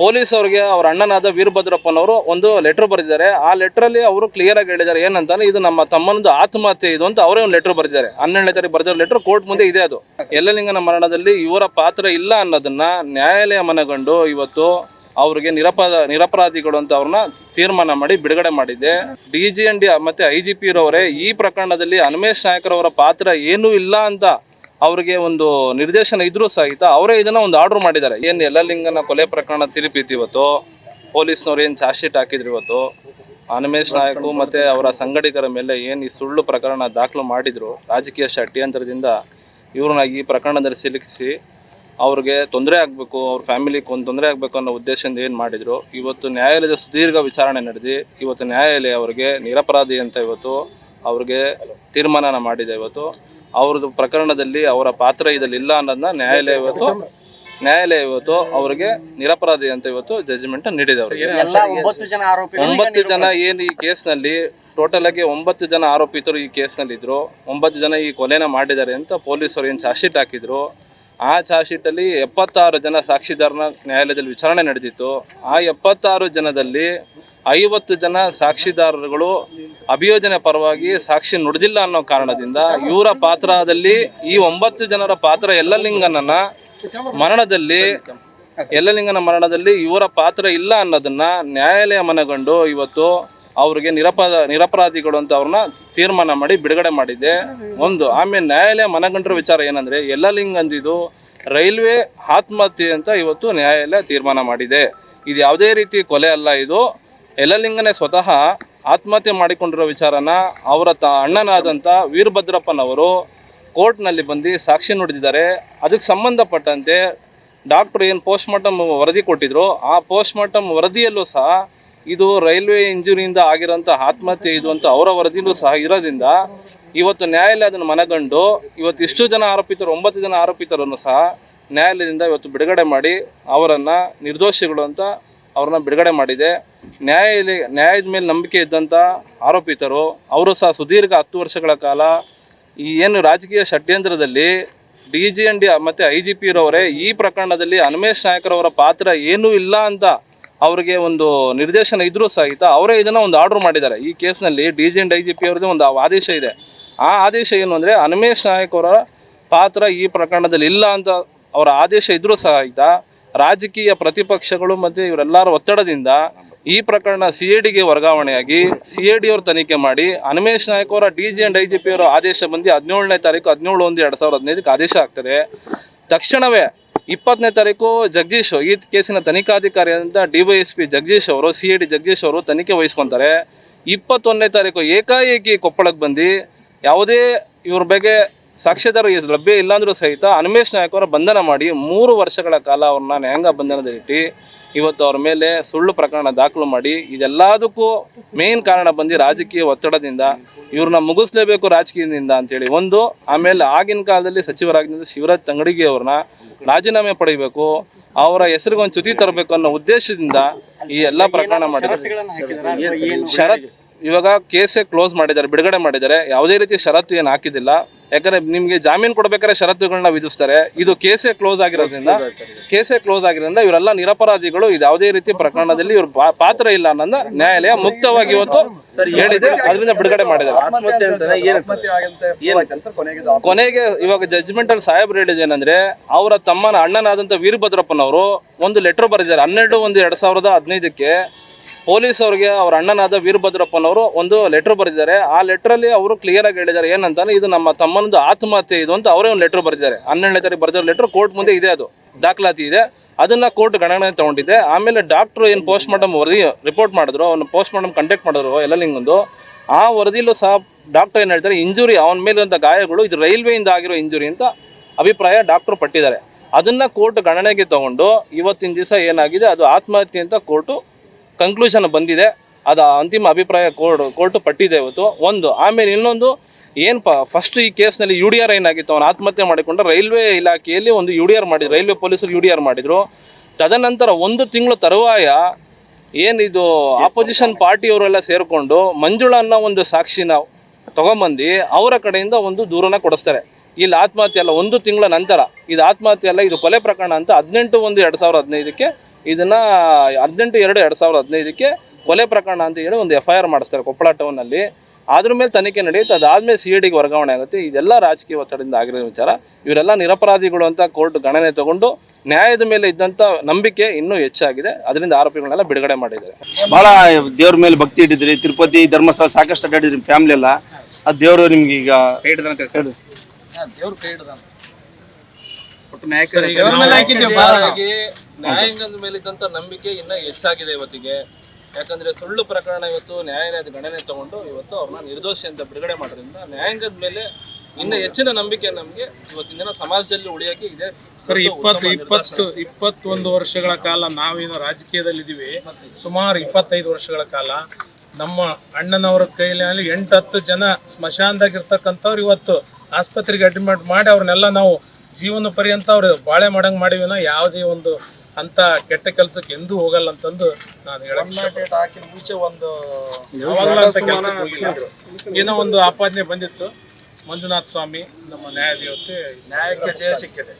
Police ಅವರಿಗೆ ಅವ್ರ ಅಣ್ಣನಾದ ವೀರಭದ್ರಪ್ಪನವರು ಒಂದು ಲೆಟರ್ ಬರೆದಿದ್ದಾರೆ. ಆ ಲೆಟ್ರಲ್ಲಿ ಅವರು ಕ್ಲಿಯರ್ ಆಗಿ ಹೇಳಿದ್ದಾರೆ ಏನಂತಾನೆ ಇದು ನಮ್ಮ ತಮ್ಮನದು ಆತ್ಮಹತ್ಯೆ ಇದು ಅಂತ ಅವರೇ ಒಂದು ಲೆಟರ್ ಬರೆದಿದ್ದಾರೆ. ಹನ್ನೆರಡನೇ ತಾರೀಕು ಬರೆದಿರೋ ಲೆಟರ್ ಕೋರ್ಟ್ ಮುಂದೆ ಇದೆ ಅದು. ಎಲ್ಲಲಿಂಗನ ಮರಣದಲ್ಲಿ ಇವರ ಪಾತ್ರ ಇಲ್ಲ ಅನ್ನೋದನ್ನ ನ್ಯಾಯಾಲಯ ಮನಗಂಡು ಇವತ್ತು ಅವ್ರಿಗೆ ನಿರಪರಾಧ ನಿರಪರಾಧಿಗಳು ಅಂತ ಅವ್ರನ್ನ ತೀರ್ಮಾನ ಮಾಡಿ ಬಿಡುಗಡೆ ಮಾಡಿದೆ. ಡಿ ಜಿ ಎನ್ ಡಿ ಮತ್ತೆ ಐ ಜಿ ಪಿ ಈ ಪ್ರಕರಣದಲ್ಲಿ ಅನ್ಮೇಶ್ ನಾಯಕರವರ ಪಾತ್ರ ಏನೂ ಇಲ್ಲ ಅಂತ ಅವ್ರಿಗೆ ಒಂದು ನಿರ್ದೇಶನ ಇದ್ರೂ ಸಹಿತ ಅವರೇ ಇದನ್ನ ಒಂದು ಆರ್ಡರ್ ಮಾಡಿದ್ದಾರೆ. ಏನು ಯಲ್ಲಲಿಂಗನ ಕೊಲೆ ಪ್ರಕರಣ ತಿರುಪಿತ್ತು ಇವತ್ತು, ಪೊಲೀಸ್ನವ್ರು ಏನು ಚಾರ್ಜ್ ಶೀಟ್ ಹಾಕಿದ್ರು ಇವತ್ತು, ಅನಿಮೇಶ್ ನಾಯಕು ಮತ್ತೆ ಅವರ ಸಂಗಡಿಗರ ಮೇಲೆ ಏನು ಈ ಸುಳ್ಳು ಪ್ರಕರಣ ದಾಖಲು ಮಾಡಿದ್ರು, ರಾಜಕೀಯ ಷಡ್ಯಂತ್ರದಿಂದ ಇವ್ರನ್ನ ಈ ಪ್ರಕರಣದಲ್ಲಿ ಸಿಲುಕಿಸಿ ಅವ್ರಿಗೆ ತೊಂದರೆ ಆಗಬೇಕು, ಅವ್ರ ಫ್ಯಾಮಿಲಿಗೆ ಒಂದು ತೊಂದರೆ ಆಗಬೇಕು ಅನ್ನೋ ಉದ್ದೇಶದಿಂದ ಏನು ಮಾಡಿದ್ರು. ಇವತ್ತು ನ್ಯಾಯಾಲಯದ ಸುದೀರ್ಘ ವಿಚಾರಣೆ ನಡೆದಿ, ಇವತ್ತು ನ್ಯಾಯಾಲಯ ಅವರಿಗೆ ನಿರಪರಾಧಿ ಅಂತ ಇವತ್ತು ಅವ್ರಿಗೆ ತೀರ್ಮಾನನ ಮಾಡಿದೆ ಇವತ್ತು. ಅವ್ರದ್ದು ಪ್ರಕರಣದಲ್ಲಿ ಅವರ ಪಾತ್ರ ಇದರಲ್ಲಿ ಇಲ್ಲ ಅನ್ನೋದನ್ನ ನ್ಯಾಯಾಲಯ ಇವತ್ತು ನ್ಯಾಯಾಲಯ ಇವತ್ತು ಅವರಿಗೆ ನಿರಪರಾಧಿ ಅಂತ ಇವತ್ತು ಜಡ್ಜ್ಮೆಂಟ್ ನೀಡಿದೆ ಅವರಿಗೆ. ಎಲ್ಲ ಒಂಬತ್ತು ಜನ ಆರೋಪಿಗಳು ಈಗ ಒಂಬತ್ತು ಜನ ಏನು ಈ ಕೇಸ್ನಲ್ಲಿ ಟೋಟಲ್ ಆಗಿ ಒಂಬತ್ತು ಜನ ಆರೋಪಿತರು ಈ ಕೇಸ್ನಲ್ಲಿ ಇದ್ರು. ಒಂಬತ್ತು ಜನ ಈ ಕೊಲೆನ ಮಾಡಿದ್ದಾರೆ ಅಂತ ಪೊಲೀಸರು ಏನು ಚಾರ್ಜ್ ಶೀಟ್ ಹಾಕಿದ್ರು. ಆ ಚಾರ್ಜ್ ಶೀಟಲ್ಲಿ ಎಪ್ಪತ್ತಾರು ಜನ ಸಾಕ್ಷಿದಾರನ ನ್ಯಾಯಾಲಯದಲ್ಲಿ ವಿಚಾರಣೆ ನಡೆದಿತ್ತು. ಆ ಎಪ್ಪತ್ತಾರು ಜನದಲ್ಲಿ ಐವತ್ತು ಜನ ಸಾಕ್ಷಿದಾರರುಗಳು ಅಭಿಯೋಜನೆ ಪರವಾಗಿ ಸಾಕ್ಷಿ ನುಡಿದಿಲ್ಲ ಅನ್ನೋ ಕಾರಣದಿಂದ ಇವರ ಪಾತ್ರದಲ್ಲಿ ಈ ಒಂಬತ್ತು ಜನರ ಪಾತ್ರ ಎಲ್ಲಲಿಂಗನನ್ನ ಮರಣದಲ್ಲಿ ಎಲ್ಲಲಿಂಗನ ಮರಣದಲ್ಲಿ ಇವರ ಪಾತ್ರ ಇಲ್ಲ ಅನ್ನೋದನ್ನ ನ್ಯಾಯಾಲಯ ಮನಗಂಡು ಇವತ್ತು ಅವ್ರಿಗೆ ನಿರಪರಾಧ ನಿರಪರಾಧಿಗಳು ಅಂತ ಅವ್ರನ್ನ ತೀರ್ಮಾನ ಮಾಡಿ ಬಿಡುಗಡೆ ಮಾಡಿದೆ. ಒಂದು, ಆಮೇಲೆ ನ್ಯಾಯಾಲಯ ಮನಗಂಡಿರೋ ವಿಚಾರ ಏನಂದ್ರೆ ಎಲ್ಲಲಿಂಗಂದಿದು ರೈಲ್ವೆ ಆತ್ಮಹತ್ಯೆ ಅಂತ ಇವತ್ತು ನ್ಯಾಯಾಲಯ ತೀರ್ಮಾನ ಮಾಡಿದೆ. ಇದು ಯಾವುದೇ ರೀತಿ ಕೊಲೆ ಅಲ್ಲ ಇದು. ಎಲ್ಲಲಿಂಗನೇ ಸ್ವತಃ ಆತ್ಮಹತ್ಯೆ ಮಾಡಿಕೊಂಡಿರೋ ವಿಚಾರನ ಅವರ ತ ಅಣ್ಣನಾದಂಥ ವೀರಭದ್ರಪ್ಪನವರು ಕೋರ್ಟ್ನಲ್ಲಿ ಬಂದು ಸಾಕ್ಷಿ ನುಡಿದಿದ್ದಾರೆ. ಅದಕ್ಕೆ ಸಂಬಂಧಪಟ್ಟಂತೆ ಡಾಕ್ಟ್ರು ಏನು ಪೋಸ್ಟ್ಮಾರ್ಟಮ್ ವರದಿ ಕೊಟ್ಟಿದ್ರು. ಆ ಪೋಸ್ಟ್ ಮಾರ್ಟಮ್ ವರದಿಯಲ್ಲೂ ಸಹ ಇದು ರೈಲ್ವೆ ಇಂಜುರಿಯಿಂದ ಆಗಿರೋಂಥ ಆತ್ಮಹತ್ಯೆ ಇದು ಅಂತ ಅವರ ವರದಿಯೂ ಸಹ ಇರೋದ್ರಿಂದ ಇವತ್ತು ನ್ಯಾಯಾಲಯ ಅದನ್ನು ಮನಗಂಡು ಇವತ್ತು ಇಷ್ಟು ಜನ ಆರೋಪಿತರು, ಒಂಬತ್ತು ಜನ ಆರೋಪಿತರನ್ನು ಸಹ ನ್ಯಾಯಾಲಯದಿಂದ ಇವತ್ತು ಬಿಡುಗಡೆ ಮಾಡಿ ಅವರನ್ನು ನಿರ್ದೋಷಿಗಳು ಅಂತ ಅವ್ರನ್ನ ಬಿಡುಗಡೆ ಮಾಡಿದೆ. ನ್ಯಾಯಾಲಯ ನ್ಯಾಯದ ಮೇಲೆ ನಂಬಿಕೆ ಇದ್ದಂಥ ಆರೋಪಿತರು, ಅವರು ಸಹ ಸುದೀರ್ಘ ಹತ್ತು ವರ್ಷಗಳ ಕಾಲ ಈ ಏನು ರಾಜಕೀಯ ಷಡ್ಯಂತ್ರದಲ್ಲಿ ಡಿ ಜಿ ಎನ್ ಡಿ ಮತ್ತು ಐ ಜಿ ಪಿ ಇರೋರೇ ಈ ಪ್ರಕರಣದಲ್ಲಿ ಅನ್ಮೇಶ್ ನಾಯಕರವರ ಪಾತ್ರ ಏನೂ ಇಲ್ಲ ಅಂತ ಅವರಿಗೆ ಒಂದು ನಿರ್ದೇಶನ ಇದ್ರೂ ಸಹಿತ ಅವರೇ ಇದನ್ನು ಒಂದು ಆರ್ಡರ್ ಮಾಡಿದ್ದಾರೆ. ಈ ಕೇಸ್ನಲ್ಲಿ D G and I G P ಅವ್ರದ್ದು ಒಂದು ಆದೇಶ ಇದೆ. ಆ ಆದೇಶ ಏನು ಅಂದರೆ ಅನ್ಮೇಶ್ ನಾಯಕ್ ಪಾತ್ರ ಈ ಪ್ರಕರಣದಲ್ಲಿ ಇಲ್ಲ ಅಂತ ಅವರ ಆದೇಶ ಇದ್ರೂ ಸಹಿತ ರಾಜಕೀಯ ಪ್ರತಿಪಕ್ಷಗಳು ಮತ್ತು ಇವರೆಲ್ಲರ ಒತ್ತಡದಿಂದ ಈ ಪ್ರಕರಣ ಸಿ ಎ ಡಿಗೆ ವರ್ಗಾವಣೆಯಾಗಿ ಸಿ ಎ ಡಿ ಅವರು ತನಿಖೆ ಮಾಡಿ ಅನಿಮೇಶ್ ನಾಯಕ್ ಅವರ D G and I G P ಅವರ ಆದೇಶ ಬಂದು ಹದಿನೇಳನೇ ತಾರೀಕು ಹದಿನೇಳು ಒಂದು ಎರಡು ಸಾವಿರದ ಹದಿನೈದಕ್ಕೆ ಆದೇಶ ಆಗ್ತದೆ. ತಕ್ಷಣವೇ ಇಪ್ಪತ್ತನೇ ತಾರೀಕು ಜಗದೀಶ್ ಈ ಕೇಸಿನ ತನಿಖಾಧಿಕಾರಿಯಾದಂಥ D Y S P Jagadish ಅವರು, ಸಿ ಎ ಡಿ ಜಗದೀಶ್ ಅವರು ತನಿಖೆ ವಹಿಸ್ಕೊತಾರೆ. ಇಪ್ಪತ್ತೊಂದನೇ ತಾರೀಕು ಏಕಾಏಕಿ ಕೊಪ್ಪಳಕ್ಕೆ ಬಂದು ಯಾವುದೇ ಇವ್ರ ಬಗ್ಗೆ ಸಾಕ್ಷ್ಯಾಧಾರ ಲಭ್ಯ ಇಲ್ಲಾಂದ್ರೂ ಸಹಿತ ಅನ್ಮೇಶ್ ನಾಯಕ್ ಅವರ ಬಂಧನ ಮಾಡಿ ಮೂರು ವರ್ಷಗಳ ಕಾಲ ಅವ್ರನ್ನ ನ್ಯಾಯಾಂಗ ಬಂಧನದಲ್ಲಿಟ್ಟು ಇವತ್ತು ಅವ್ರ ಮೇಲೆ ಸುಳ್ಳು ಪ್ರಕರಣ ದಾಖಲು ಮಾಡಿ ಇದೆಲ್ಲದಕ್ಕೂ ಮೇನ್ ಕಾರಣ ಬಂದು ರಾಜಕೀಯ ಒತ್ತಡದಿಂದ ಇವ್ರನ್ನ ಮುಗಿಸ್ಲೇಬೇಕು ರಾಜಕೀಯದಿಂದ ಅಂತೇಳಿ ಒಂದು ಆಮೇಲೆ ಆಗಿನ ಕಾಲದಲ್ಲಿ ಸಚಿವರಾಗಿದ್ದ ಶಿವರಾಜ್ ತಂಗಡಿಗೆ ಅವ್ರನ್ನ ರಾಜೀನಾಮೆ ಪಡಿಬೇಕು ಅವರ ಹೆಸರಿಗೆ ಒಂದು ಚ್ಯುತಿ ತರಬೇಕು ಅನ್ನೋ ಉದ್ದೇಶದಿಂದ ಈ ಎಲ್ಲ ಪ್ರಕರಣ ಮಾಡಿದ್ದಾರೆ. ಷರತ್ ಇವಾಗ ಕೇಸೇ ಕ್ಲೋಸ್ ಮಾಡಿದ್ದಾರೆ ಬಿಡುಗಡೆ ಮಾಡಿದ್ದಾರೆ. ಯಾವುದೇ ರೀತಿ ಷರತ್ತು ಏನು ಹಾಕಿದ್ದಿಲ್ಲ. ಯಾಕಂದ್ರೆ ನಿಮ್ಗೆ ಜಾಮೀನು ಕೊಡ್ಬೇಕಾದ್ರೆ ಷರತ್ತುಗಳನ್ನ ವಿಧಿಸ್ತಾರೆ. ಇದು ಕೇಸೇ ಕ್ಲೋಸ್ ಆಗಿರೋದ್ರಿಂದ ಕೇಸೇ ಕ್ಲೋಸ್ ಆಗಿರೋದ್ರಿಂದ ಇವರೆಲ್ಲ ನಿರಪರಾಧಿಗಳು ಇದು ಯಾವುದೇ ರೀತಿ ಪ್ರಕರಣದಲ್ಲಿ ಇವ್ರ ಪಾ- ಪಾತ್ರ ಇಲ್ಲ ಅನ್ನೋದನ್ನ ನ್ಯಾಯಾಲಯ ಮುಕ್ತವಾಗಿ ಇವತ್ತು ಹೇಳಿದೆ. ಅದರಿಂದ ಬಿಡುಗಡೆ ಮಾಡಿದ್ದಾರೆ. ಕೊನೆಗೆ ಇವಾಗ ಜಜ್ಮೆಂಟ್ ಅಲ್ಲಿ ಸಾಹೇಬ್ರು ಹೇಳಿದ ಏನಂದ್ರೆ ಅವರ ತಮ್ಮನ ಅಣ್ಣನಾದಂತ ವೀರಭದ್ರಪ್ಪನವರು ಒಂದು ಲೆಟರ್ ಬರೆದಿದ್ದಾರೆ. ಹನ್ನೆರಡು ಒಂದು ಎರಡ್ ಸಾವಿರದ ಹದಿನೈದಕ್ಕೆ ಪೊಲೀಸ್ ಅವರಿಗೆ ಅವ್ರ ಅಣ್ಣನಾದ ವೀರಭದ್ರಪ್ಪನವರು ಒಂದು ಲೆಟರ್ ಬರೆದಿದ್ದಾರೆ. ಆ ಲೆಟ್ರಲ್ಲಿ ಅವರು ಕ್ಲಿಯರ್ ಆಗಿ ಹೇಳಿದ್ದಾರೆ, ಏನಂತಾನೆ, ಇದು ನಮ್ಮ ತಮ್ಮನದು ಆತ್ಮಹತ್ಯೆ ಇದು ಅಂತ ಅವರೇ ಒಂದು ಲೆಟರ್ ಬರೆದಿದ್ದಾರೆ. ಹನ್ನೆರಡನೇ ತಾರೀಕು ಬರೆದಿರೋ ಲೆಟರ್ ಕೋರ್ಟ್ ಮುಂದೆ ಇದೆ ಅದು, ದಾಖಲಾತಿ ಇದೆ. ಅದನ್ನ ಕೋರ್ಟ್ ಗಣನೆ ತಗೊಂಡಿದೆ ಆಮೇಲೆ ಡಾಕ್ಟ್ರು ಏನು ಪೋಸ್ಟ್ ಮಾರ್ಟಮ್ ವರದಿ ರಿಪೋರ್ಟ್ ಮಾಡಿದ್ರು, ಅವನು ಪೋಸ್ಟ್ ಮಾರ್ಟಮ್ ಕಂಡಕ್ಟ್ ಮಾಡಿದ್ರು ಎಲ್ಲಲಿಂಗೊಂದು ಆ ವರದಿಲೂ ಸಹ ಡಾಕ್ಟರ್ ಏನು ಹೇಳ್ತಾರೆ ಇಂಜುರಿ ಅವನ ಮೇಲಿರುವಂಥ ಗಾಯಗಳು, ಇದು ರೈಲ್ವೆಯಿಂದ ಆಗಿರೋ ಇಂಜುರಿ ಅಂತ ಅಭಿಪ್ರಾಯ ಡಾಕ್ಟ್ರು ಪಟ್ಟಿದ್ದಾರೆ. ಅದನ್ನ ಕೋರ್ಟ್ ಗಣನೆಗೆ ತಗೊಂಡು ಇವತ್ತಿನ ದಿವಸ ಏನಾಗಿದೆ, ಅದು ಆತ್ಮಹತ್ಯೆ ಅಂತ ಕೋರ್ಟು ಕನ್ಕ್ಲೂಷನ್ ಬಂದಿದೆ. ಅದು ಅಂತಿಮ ಅಭಿಪ್ರಾಯ ಕೋರ್ಟ್, ಕೋರ್ಟು ಪಟ್ಟಿದೆ ಇವತ್ತು. ಒಂದು, ಆಮೇಲೆ ಇನ್ನೊಂದು ಏನು ಫಸ್ಟ್ ಈ ಕೇಸ್ನಲ್ಲಿ ಯು ಡಿ ಆರ್ ಏನಾಗಿತ್ತು ಅವನು ಆತ್ಮಹತ್ಯೆ ಮಾಡಿಕೊಂಡು ರೈಲ್ವೆ ಇಲಾಖೆಯಲ್ಲಿ ಒಂದು ಯು ಡಿ ಆರ್ ಮಾಡಿದ್ರು ರೈಲ್ವೆ ಪೊಲೀಸರು ಯು ಡಿ ಆರ್ ಮಾಡಿದರು. ತದನಂತರ ಒಂದು ತಿಂಗಳು ತರುವಾಯ ಏನಿದು ಆಪೋಸಿಷನ್ ಪಾರ್ಟಿಯವರೆಲ್ಲ ಸೇರಿಕೊಂಡು ಮಂಜುಳಾ ಅನ್ನೋ ಒಂದು ಸಾಕ್ಷಿನ ತೊಗೊಂಬಂದು ಅವರ ಕಡೆಯಿಂದ ಒಂದು ದೂರನ ಕೊಡಿಸ್ತಾರೆ. ಇಲ್ಲಿ ಆತ್ಮಹತ್ಯೆ ಅಲ್ಲ, ಒಂದು ತಿಂಗಳ ನಂತರ. ಇದು ಆತ್ಮಹತ್ಯೆ ಅಲ್ಲ, ಇದು ಕೊಲೆ ಪ್ರಕರಣ ಅಂತ ಹದಿನೆಂಟು ಒಂದು ಎರಡು ಸಾವಿರದ ಹದಿನೈದಕ್ಕೆ ಇದನ್ನ ಅರ್ಜೆಂಟು ಎರಡು ಎರಡು ಸಾವಿರದ ಹದಿನೈದಕ್ಕೆ ಕೊಲೆ ಪ್ರಕರಣ ಅಂತ ಹೇಳಿ ಒಂದು ಎಫ್ ಐ ಆರ್ ಮಾಡಿಸ್ತಾರೆ ಕೊಪ್ಪಳ ಟೌನಲ್ಲಿ ಅದ್ರ ಮೇಲೆ ತನಿಖೆ ನಡೆಯುತ್ತೆ ಅದಾದ್ಮೇಲೆ ಸಿ ಡಿಗೆ ವರ್ಗಾವಣೆ ಆಗುತ್ತೆ. ಇದೆಲ್ಲ ರಾಜಕೀಯ ಒತ್ತಡದಿಂದ ಆಗಿರೋ ವಿಚಾರ. ಇವರೆಲ್ಲ ನಿರಪರಾಧಿಗಳು ಅಂತ ಕೋರ್ಟ್ ಗಣನೆ ತಗೊಂಡು ನ್ಯಾಯದ ಮೇಲೆ ಇದ್ದಂಥ ನಂಬಿಕೆ ಇನ್ನೂ ಹೆಚ್ಚಾಗಿದೆ. ಅದರಿಂದ ಆರೋಪಿಗಳನ್ನೆಲ್ಲ ಬಿಡುಗಡೆ ಮಾಡಿದ್ದಾರೆ. ಬಹಳ ದೇವ್ರ ಮೇಲೆ ಭಕ್ತಿ ಇಟ್ಟಿದ್ರಿ ತಿರುಪತಿ ಧರ್ಮಸ್ಥಳ ಸಾಕಷ್ಟು ಅಡ್ಡಾಡಿದ್ರಿ ಫ್ಯಾಮಿಲಿ ಎಲ್ಲ. ಆ ದೇವರು ನಿಮ್ಗೆ ಈಗ. ಹಾಗಾಗಿ ನ್ಯಾಯಾಂಗದ ಮೇಲಿದ್ದಂತ ನಂಬಿಕೆ ಇನ್ನ ಹೆಚ್ಚಾಗಿದೆ ಇವತ್ತಿಗೆ. ಯಾಕಂದ್ರೆ ಸುಳ್ಳು ಪ್ರಕರಣ ಇವತ್ತು ನ್ಯಾಯಾಲಯದ ಗಣನೆ ತಗೊಂಡು ಇವತ್ತು ಅವ್ರನ್ನ ನಿರ್ದೋಷಿ ಅಂತ ಬಿಡುಗಡೆ ಮಾಡೋದ್ರಿಂದ ನ್ಯಾಯಾಂಗದ ಮೇಲೆ ಇನ್ನ ಹೆಚ್ಚಿನ ನಂಬಿಕೆ ನಮ್ಗೆ ಇವತ್ತಿನ ದಿನ ಸಮಾಜದಲ್ಲಿ ಉಳಿಯಕ್ಕೆ ಇದೆ. ಸರ್ ಇಪ್ಪತ್ತು ಇಪ್ಪತ್ತು ಇಪ್ಪತ್ತೊಂದು ವರ್ಷಗಳ ಕಾಲ ನಾವೇನು ರಾಜಕೀಯದಲ್ಲಿದ್ದೀವಿ. ಸುಮಾರು ಇಪ್ಪತ್ತೈದು ವರ್ಷಗಳ ಕಾಲ ನಮ್ಮ ಅಣ್ಣನವರ ಕೈಯಲ್ಲಿ ಎಂಟು ಹತ್ತು ಜನ ಸ್ಮಶಾನದಾಗಿರ್ತಕ್ಕಂಥವ್ರು ಇವತ್ತು ಆಸ್ಪತ್ರೆಗೆ ಅಡ್ಮಿಟ್ ಮಾಡಿ ಅವ್ರನ್ನೆಲ್ಲ ನಾವು ಜೀವನ ಪರ್ಯಂತ ಅವ್ರು ಬಾಳೆ ಮಾಡಂಗ್ ಮಾಡಿವಿನ ಯಾವುದೇ ಒಂದು ಅಂತ ಕೆಟ್ಟ ಕೆಲಸಕ್ಕೆ ಎಂದೂ ಹೋಗಲ್ಲ ಅಂತಂದು ನಾನು ಹೇಳಕ್ ಹಾಕಿ ಮುಂಚೆ ಒಂದು ಯಾವಾಗಲೂ ಅಂತ ಕೆಲಸಕ್ಕೆ ಏನೋ ಒಂದು ಆಪಾದನೆ ಬಂದಿತ್ತು. ಮಂಜುನಾಥ್ ಸ್ವಾಮಿ ನಮ್ಮ ನ್ಯಾಯದೇವತೆ ನ್ಯಾಯಕ್ಕೆ ಜಯ ಸಿಕ್ಕಿದೆ.